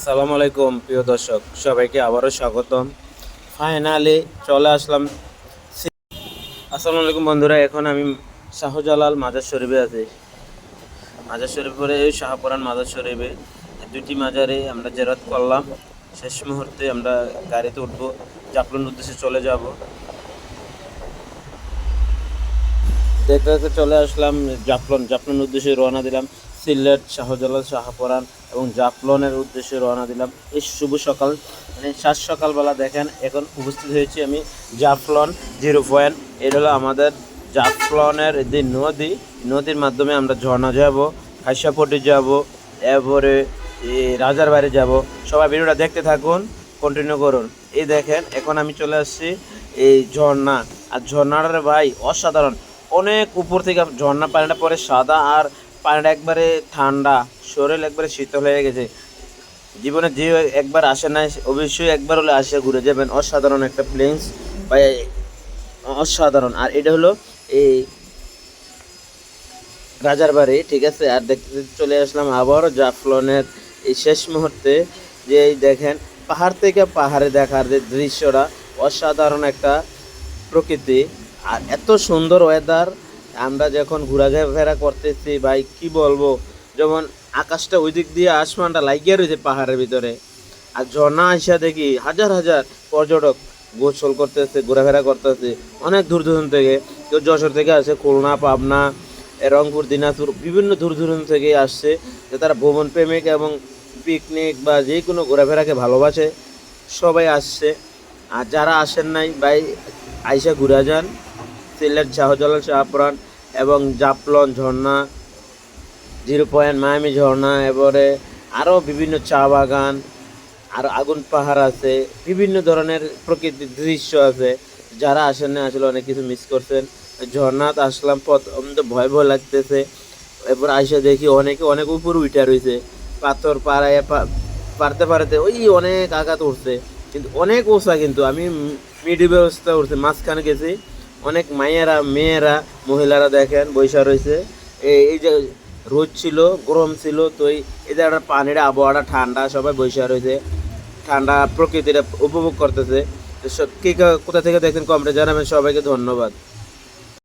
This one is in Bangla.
আসসালামু আলাইকুম, প্রিয় দর্শক। সবাইকে আবারও স্বাগতম। ফাইনালি চলে আসলাম। আসসালামু আলাইকুম বন্ধুরা, এখন আমি শাহজালাল মাজার শরীফে আছি। মাজার শরীফ পরে এই শাহপুরান মাজার শরীফে দুটি মাজারে আমরা জেরাত করলাম। শেষ মুহূর্তে আমরা গাড়িতে উঠবো জাফলন উদ্দেশ্যে চলে যাব। দেখতে দেখতে চলে আসলাম জাফলন জাফলন উদ্দেশ্যে রওনা দিলাম। সিলেট, শাহজালাল শাহপরান এবং জাফলনের উদ্দেশ্যে রওনা দিলাম। এই শুভ সকাল মানে সাত সকালবেলা দেখেন, এখন উপস্থিত হয়েছি আমি জাফলন জিরো পয়েন্ট। এটা হলো আমাদের জাফলনের যে নদী, নদীর মাধ্যমে আমরা ঝর্ণা যাব, খাইসাপট্টি যাব, এরপরে রাজার বাড়ি যাব। সবাই ভিডিওটা দেখতে থাকুন কন্টিনিউ করুন। এই দেখেন, এখন আমি চলে আসছি এই ঝর্ণা। আর ঝর্ণাটার ভাই অসাধারণ, অনেক উপর থেকে ঝর্ণা পানিটা পরে সাদা আর পানিটা একবারে ঠান্ডা, শরীর একবারে শীতল হয়ে গেছে। জীবনে যে একবার আসে না অবশ্যই একবার হলে আসে, ঘুরে যাবেন। অসাধারণ একটা প্লেন্স বা অসাধারণ। আর এটা হলো এই রাজার বাড়ি, ঠিক আছে? আর দেখতে চলে আসলাম আবারও জাফলনের এই শেষ মুহূর্তে। যে দেখেন, পাহাড় থেকে পাহাড়ে দেখার যে দৃশ্যটা, অসাধারণ একটা প্রকৃতি। আর এত সুন্দর ওয়েদার আমরা যখন ঘোরাফেরা করতেছি, ভাই, কি বলব? যেমন আকাশটা ওই দিক দিয়ে আসমানটা লাগিয়ে রয়েছে পাহাড়ের ভিতরে, আর ঝর্ণা আসা দেখি হাজার হাজার পর্যটক গোসল করতেছে, ঘোরাফেরা করতেছে, অনেক দূর দূরান্ত থেকে। কেউ যশোর থেকে আসে, খুলনা, পাবনা রংপুর, দিনাজপুর, বিভিন্ন দূর দূরান্ত থেকে আসছে যে তারা ভ্রমণ প্রেমিক এবং পিকনিক বা যে কোনো ঘোরাফেরাকে ভালোবাসে, সবাই আসছে। আর যারা আসেন নাই, ভাই, আইসা ঘুরে যান। সিলেট, শাহজালাল, শাহপুরান এবং জাফলন ঝর্ণা, জিরো পয়েন্ট মায়ামি ঝর্ণা, এবারে আরও বিভিন্ন চা বাগান, আর আগুন পাহাড় আছে, বিভিন্ন ধরনের প্রকৃতির দৃশ্য আছে। যারা আসেন না আসলে অনেক কিছু মিস করছেন। ঝর্ণাত আসলাম পথ ভয় ভয় লাগতেছে। এরপর আইসা দেখি অনেকে অনেক উপর উঠে রয়েছে পাথর পাড়ায় পারতে পারতে ওই অনেক আঘাত উঠছে। কিন্তু অনেক ওষা কিন্তু, আমি মিডি ব্যবস্থা উঠছে, মাঝখানে গেছি। অনেক মায়েরা, মেয়েরা, মহিলারা দেখেন বৈশা রয়েছে। এই যে রোদ ছিল, গরম ছিল, তো এই যে জায়গাটা পানির আবহাওয়াটা ঠান্ডা, সবাই বৈশা রয়েছে। ঠান্ডা প্রকৃতিটা উপভোগ করতেছে। কোথা থেকে দেখেন কমেন্টে জানাবেন, সবাইকে ধন্যবাদ।